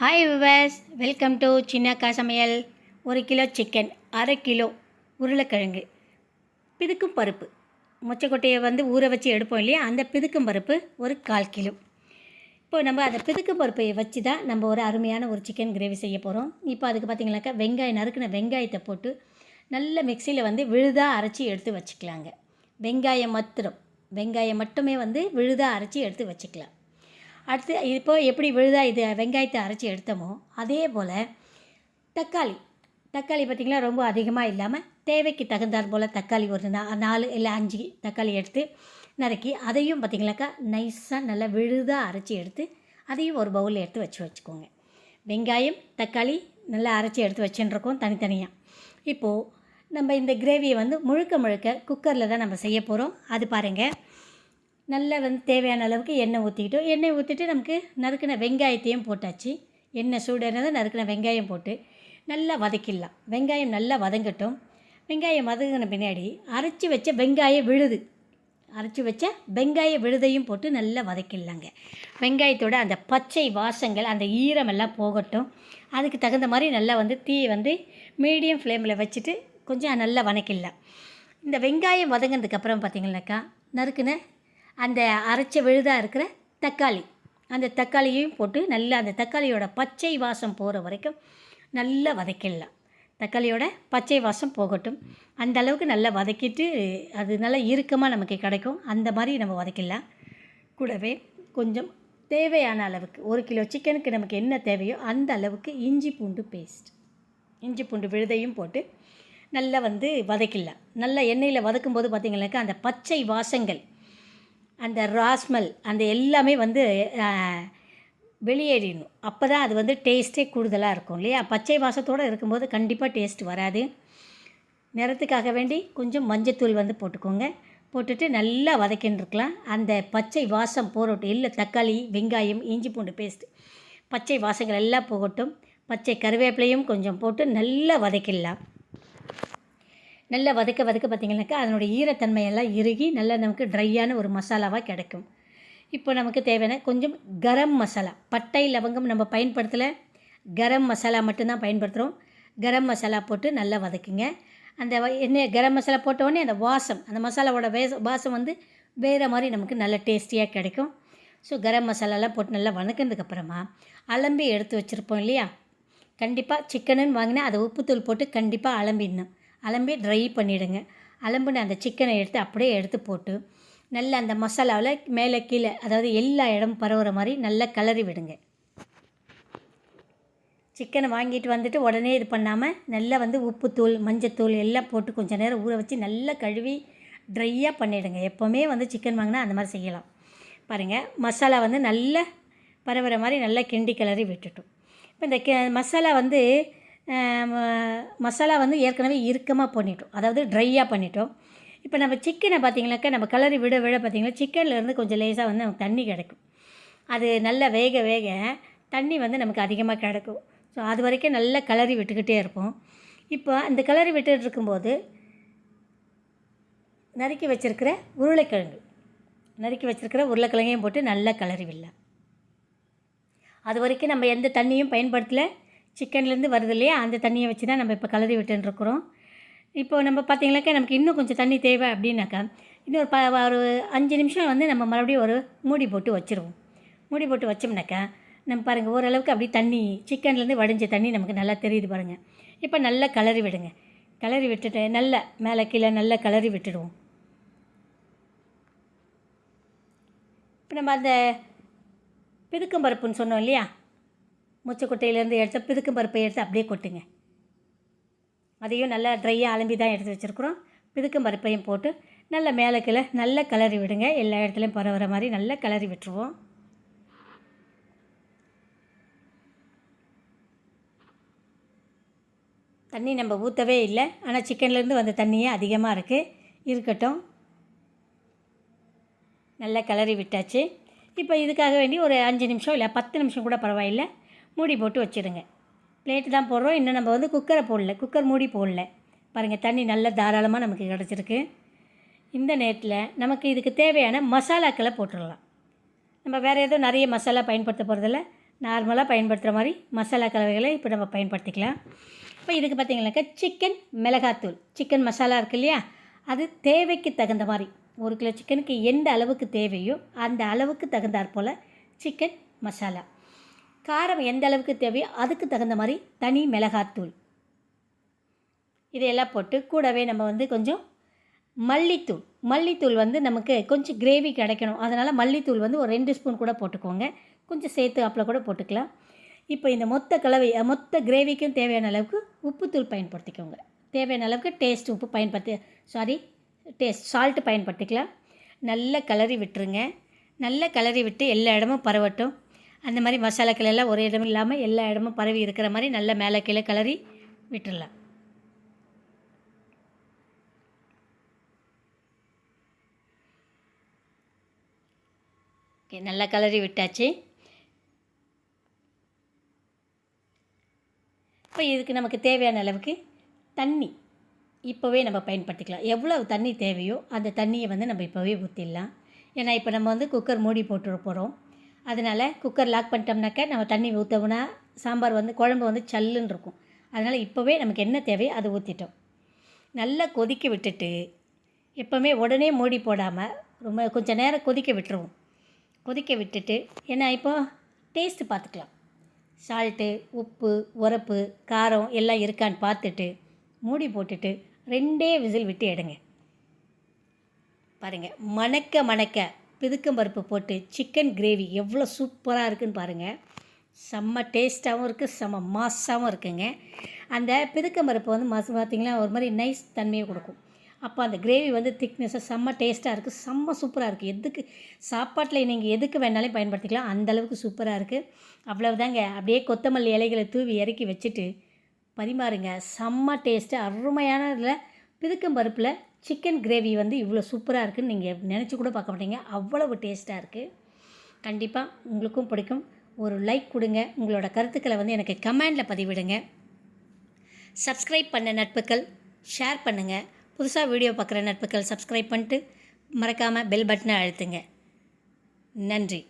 Hi viewers welcome to Chinnakka Samayal ஒரு kilo chicken அரை kilo உருளைக்கிழங்கு. பிதுக்கும் பருப்பு. மொச்சக்கொட்டையை வந்து ஊற வச்சு எடுப்போம் இல்லையா? அந்த பிதுக்கும் பருப்பு ஒரு கால் கிலோ இப்போ நம்ம அந்த பிதுக்கும் பருப்பை வச்சு தான் நம்ம ஒரு அருமையான ஒரு சிக்கன் கிரேவி செய்ய போகிறோம் இப்போ அதுக்கு பார்த்திங்கனாக்கா வெங்காயம் நறுக்கின வெங்காயத்தை போட்டு நல்ல மிக்சியில் வந்து விழுதாக அரைச்சி எடுத்து வச்சுக்கலாங்க. வெங்காயம் மாத்திரம். வெங்காயம் மட்டுமே வந்து விழுதாக அரைச்சி எடுத்து வச்சுக்கலாம். அடுத்து இப்போ எப்படி விழுதா இது வெங்காயத்தை அரைச்சி எடுத்தோமோ அதே போல் தக்காளி. தக்காளி பார்த்திங்கனா ரொம்ப அதிகமாக இல்லாமல் தேவைக்கு தகுந்தாற் போல் தக்காளி ஒரு நா நாலு இல்லை அஞ்சு தக்காளி எடுத்து நறுக்கி அதையும் பார்த்திங்கனாக்கா நைஸாக நல்லா விழுதாக அரைச்சி எடுத்து அதையும் ஒரு பவுலில் எடுத்து வச்சு வச்சுக்கோங்க. வெங்காயம் தக்காளி நல்லா அரைச்சி எடுத்து வச்சுருக்கோம் தனித்தனியாக இப்போது நம்ம இந்த கிரேவியை வந்து முழுக்க முழுக்க குக்கரில் தான் நம்ம செய்ய போகிறோம் அது பாருங்கள் நல்லா வந்து தேவையான அளவுக்கு எண்ணெய் ஊற்றிக்கிட்டோம் எண்ணெய் ஊற்றிட்டு நமக்கு நறுக்கின வெங்காயத்தையும் போட்டாச்சு. எண்ணெய் சூடானது நறுக்கின வெங்காயம் போட்டு நல்லா வதக்கிடலாம். வெங்காயம் நல்லா வதங்கட்டும். வெங்காயம் வதங்கின பின்னாடி அரைச்சி வச்ச வெங்காயம் விழுது. அரைச்சி வச்ச வெங்காய விழுதையும் போட்டு நல்லா வதக்கிடலாங்க. வெங்காயத்தோட அந்த பச்சை வாசங்கள் அந்த ஈரமெல்லாம் போகட்டும். அதுக்கு தகுந்த மாதிரி நல்லா வந்து தீயை வந்து மீடியம் ஃப்ளேமில் வச்சுட்டு கொஞ்சம் நல்லா வதக்கிடலாம் இந்த வெங்காயம் வதங்கினதுக்கப்புறம் பார்த்திங்கனாக்கா நறுக்குன அந்த அரைச்ச விழுதாக இருக்கிற தக்காளி. அந்த தக்காளியையும் போட்டு நல்லா அந்த தக்காளியோட பச்சை வாசம் போகிற வரைக்கும் நல்லா வதக்கிடலாம். தக்காளியோட பச்சை வாசம் போகட்டும். அந்த அளவுக்கு நல்லா வதக்கிட்டு அது நல்லா இறுக்கமாக நமக்கு கிடைக்கும். அந்த மாதிரி நம்ம வதக்கிடலாம். கூடவே கொஞ்சம் தேவையான அளவுக்கு ஒரு கிலோ சிக்கனுக்கு நமக்கு என்ன தேவையோ அந்த அளவுக்கு இஞ்சி பூண்டு பேஸ்ட் இஞ்சி பூண்டு விழுதையும் போட்டு நல்லா வந்து வதக்கிடலாம். நல்லா எண்ணெயில் வதக்கும்போது பார்த்திங்கனாக்கா அந்த பச்சை வாசங்கள் அந்த ராஸ்மல் அந்த எல்லாமே வந்து வெளியேறிடணும். அப்போ தான் அது வந்து டேஸ்ட்டே கூடுதலாக இருக்கும் இல்லையா? பச்சை வாசத்தோடு இருக்கும்போது கண்டிப்பாக டேஸ்ட் வராது. நிறத்துக்காக வேண்டி கொஞ்சம் மஞ்சத்தூள் வந்து போட்டுக்கோங்க. போட்டுட்டு நல்லா வதக்கின்னு இருக்கலாம் அந்த பச்சை வாசம் போகட்டும் இல்லை தக்காளி வெங்காயம் இஞ்சி பூண்டு பேஸ்ட் பச்சை வாசங்கள் எல்லாம் போகட்டும். பச்சை கருவேப்பிலையும் கொஞ்சம் போட்டு நல்லா வதக்கிடலாம். நல்லா வதக்க வதக்க பார்த்திங்கனாக்கா அதனுடைய ஈரத்தன்மையெல்லாம் இறுகி நல்லா நமக்கு ட்ரையான ஒரு மசாலாவாக கிடைக்கும். இப்போ நமக்கு தேவையான கொஞ்சம் கரம் மசாலா பட்டை லவங்கம் நம்ம பயன்படுத்தலை. கரம் மசாலா மட்டும்தான் பயன்படுத்துகிறோம் கரம் மசாலா போட்டு நல்லா வதக்குங்க. அந்த என்ன கரம் மசாலா போட்டவுடனே அந்த வாசம் அந்த மசாலாவோட வேச வாசம் வந்து வேறு மாதிரி நமக்கு நல்ல டேஸ்டியாக கிடைக்கும். ஸோ கரம் மசாலாலாம் போட்டு நல்லா வதக்கினதுக்கப்புறமா அலம்பி எடுத்து வச்சுருப்போம் இல்லையா? கண்டிப்பாக சிக்கனுன்னு வாங்கினா அதை உப்புத்தூள் போட்டு கண்டிப்பாக அலம்பிடணும். அலம்பி ட்ரை பண்ணிவிடுங்க அலம்புன அந்த சிக்கனை எடுத்து அப்படியே எடுத்து போட்டு நல்லா அந்த மசாலாவில் மேலே கீழே அதாவது எல்லா இடமும் பரவுகிற மாதிரி நல்லா கிளறி விடுங்க. சிக்கனை வாங்கிட்டு வந்துட்டு உடனே இது பண்ணாமல் நல்லா வந்து உப்புத்தூள் மஞ்சத்தூள் எல்லாம் போட்டு கொஞ்சம் நேரம் ஊற வச்சு நல்லா கழுவி ட்ரையாக பண்ணிவிடுங்க எப்போவுமே வந்து சிக்கன் வாங்கினா அந்த மாதிரி செய்யலாம். பாருங்கள் மசாலா வந்து நல்லா பரவுகிற மாதிரி நல்லா கிண்டி கிளறி விட்டுட்டோம். இப்போ இந்த கெ மசாலா வந்து மசாலா வந்து ஏற்கனவே இறுக்கமாக பண்ணிட்டோம். அதாவது ட்ரையாக பண்ணிட்டோம். இப்போ நம்ம சிக்கனை பார்த்திங்கனாக்கா நம்ம கலரி விட விட பார்த்தீங்கன்னா சிக்கன்லேருந்து கொஞ்சம் லேசாக வந்து நமக்கு தண்ணி கிடைக்கும். அது நல்லா வேக வேக தண்ணி வந்து நமக்கு அதிகமாக கிடைக்கும். ஸோ அது வரைக்கும் நல்லா கலரி விட்டுக்கிட்டே இருப்போம். இப்போ அந்த கலரி விட்டுட்டு இருக்கும்போது நறுக்கி வச்சுருக்கிற உருளைக்கிழங்கு. நறுக்கி வச்சுருக்கிற உருளைக்கிழங்கையும் போட்டு நல்லா கலரி விடலாம். அது வரைக்கும் நம்ம எந்த தண்ணியும் பயன்படுத்தலை. சிக்கன்லேருந்து வருது இல்லையா? அந்த தண்ணியை வச்சு தான் நம்ம இப்போ கலரி விட்டுருக்குறோம் இப்போது நம்ம பார்த்திங்கனாக்கா நமக்கு இன்னும் கொஞ்சம் தண்ணி தேவை அப்படின்னாக்கா இன்னும் ஒரு ப ஒரு அஞ்சு நிமிஷம் வந்து நம்ம மறுபடியும் ஒரு மூடி போட்டு வச்சுருவோம். மூடி போட்டு வச்சோம்னாக்கா நம்ம பாருங்கள் ஓரளவுக்கு அப்படியே தண்ணி சிக்கன்லேருந்து வடிஞ்ச தண்ணி நமக்கு நல்லா தெரியுது பாருங்கள் இப்போ நல்லா கலரி விடுங்க. கலரி விட்டுட்டு நல்லா மேலே கீழே நல்லா கலரி விட்டுடுவோம். இப்போ நம்ம அந்த பிதுக்கம் பருப்புன்னு சொன்னோம் இல்லையா? முச்சக்கொட்டையிலேருந்து எடுத்து பிதுக்கும் பருப்பை எடுத்து அப்படியே கொட்டுங்க. அதையும் நல்லா ட்ரையாக அலம்பி தான் எடுத்து வச்சுருக்குறோம். பிதுக்கும் பருப்பையும் போட்டு நல்லா மேலே கீழே நல்ல கலரி விடுங்க. எல்லா இடத்துலையும் பரவுற மாதிரி நல்லா கலரி விட்டுருவோம். தண்ணி நம்ம ஊற்றவே இல்லை. ஆனால் சிக்கன்லேருந்து வந்த தண்ணியே அதிகமாக இருக்குது இருக்கட்டும். நல்லா கிளறி விட்டாச்சு. இப்போ இதுக்காக வேண்டி ஒரு அஞ்சு நிமிஷம் இல்லை பத்து நிமிஷம் கூட பரவாயில்லை. மூடி போட்டு வச்சுடுங்க. பிளேட்டு தான் போடுறோம். இன்னும் நம்ம வந்து குக்கரை போடல. குக்கர் மூடி போடல. பாருங்கள் தண்ணி நல்லா தாராளமாக நமக்கு கிடச்சிருக்கு. இந்த நேரத்தில் நமக்கு இதுக்கு தேவையான மசாலாக்களை போட்டுடலாம். நம்ம வேறு எதுவும் நிறைய மசாலா பயன்படுத்த போகிறதில்ல நார்மலாக பயன்படுத்துகிற மாதிரி மசாலா கலவைகளை இப்போ நம்ம பயன்படுத்திக்கலாம். இப்போ இதுக்கு பார்த்திங்கனாக்கா சிக்கன் மிளகாத்தூள். சிக்கன் மசாலா இருக்கு இல்லையா? அது தேவைக்கு தகுந்த மாதிரி. ஒரு கிலோ சிக்கனுக்கு எந்த அளவுக்கு தேவையோ அந்த அளவுக்கு தகுந்தாற் போல் சிக்கன் மசாலா. காரம் எந்த அளவுக்கு தேவையோ அதுக்கு தகுந்த மாதிரி தனி மிளகாத்தூள். இதையெல்லாம் போட்டு கூடவே நம்ம வந்து கொஞ்சம் மல்லித்தூள். மல்லித்தூள் வந்து நமக்கு கொஞ்சம் கிரேவி கிடைக்கணும். அதனால் மல்லித்தூள் வந்து ஒரு ரெண்டு ஸ்பூன் கூட போட்டுக்கோங்க. கொஞ்சம் சேர்த்து அப்பில் கூட போட்டுக்கலாம். இப்போ இந்த மொத்த கலவை மொத்த கிரேவிக்கும் தேவையான அளவுக்கு உப்புத்தூள் பயன்படுத்திக்கோங்க. தேவையான அளவுக்கு டேஸ்ட் உப்பு பயன்படுத்தி சாரி டேஸ்ட் சால்ட்டு பயன்படுத்திக்கலாம். நல்ல கிளறி விட்டுருங்க. நல்ல கிளறி விட்டு எல்லா இடமும் பரவட்டும். அந்த மாதிரி மசாலாக்கள் எல்லாம் ஒரே இடம் இல்லாமல் எல்லா இடமும் பரவி இருக்கிற மாதிரி நல்ல மேலே கீழே கலரி விட்டுடலாம் ஓகே நல்லா கலரி விட்டாச்சு. இப்போ இதுக்கு நமக்கு தேவையான அளவுக்கு தண்ணி இப்போவே நம்ம பயன்படுத்திக்கலாம். எவ்வளோ தண்ணி தேவையோ அந்த தண்ணியை வந்து நம்ம இப்போவே ஊற்றிடலாம் ஏன்னா இப்போ நம்ம வந்து குக்கர் மூடி போட்டு போகிறோம் அதனால் குக்கர் லாக் பண்ணிட்டோம்னாக்கா நம்ம தண்ணி ஊற்றோம்னா சாம்பார் வந்து குழம்பு வந்து சல்லுன்னு இருக்கும். அதனால் இப்போவே நமக்கு என்ன தேவையோ அதை ஊற்றிட்டோம் நல்லா கொதிக்க விட்டுட்டு எப்போவுமே உடனே மூடி போடாமல் ரொம்ப கொஞ்சம் நேரம் கொதிக்க விட்டுருவோம். கொதிக்க விட்டுட்டு ஏன்னா இப்போ டேஸ்ட்டு பார்த்துக்கலாம். சால்ட்டு உப்பு உரப்பு காரம் எல்லாம் இருக்கான்னு பார்த்துட்டு மூடி போட்டுட்டு ரெண்டே விசில் விட்டு எடுங்க. பாருங்கள் மணக்க மணக்க பிதுக்கம் பருப்பு போட்டு சிக்கன் கிரேவி எவ்வளோ சூப்பராக இருக்குன்னு பாருங்கள் செம்ம டேஸ்ட்டாகவும் இருக்குது செம்ம மாஸாகவும் இருக்குங்க. அந்த பிதுக்கம் பருப்பு வந்து மாசு பார்த்திங்கன்னா ஒரு மாதிரி நைஸ் தன்மையை கொடுக்கும். அப்போ அந்த கிரேவி வந்து திக்னஸாக செம்ம டேஸ்ட்டாக இருக்குது செம்ம சூப்பராக இருக்குது எதுக்கு சாப்பாட்டில் நீங்கள் எதுக்கு வேணாலும் பயன்படுத்திக்கலாம் அந்தளவுக்கு சூப்பராக இருக்குது அவ்வளவுதாங்க. அப்படியே கொத்தமல்லி இலைகளை தூவி இறக்கி வச்சுட்டு பரிமாறுங்க. செம்ம டேஸ்ட்டு அருமையான இதில் பிதுக்கம் பருப்பில் சிக்கன் கிரேவி வந்து இவ்வளோ சூப்பராக இருக்குதுன்னு நீங்கள் நினச்சி கூட பார்க்க மாட்டீங்க. அவ்வளவு டேஸ்ட்டாக இருக்குது. கண்டிப்பாக உங்களுக்கும் பிடிக்கும். ஒரு லைக் கொடுங்க. உங்களோட கருத்துக்களை வந்து எனக்கு கமெண்டில் பதிவிடுங்க. சப்ஸ்கிரைப் பண்ண நட்புகள் ஷேர் பண்ணுங்கள் புதுசாக வீடியோ பார்க்குற நட்புகள் சப்ஸ்கிரைப் பண்ணிட்டு மறக்காமல் பெல் பட்டனை அழுத்துங்க. நன்றி.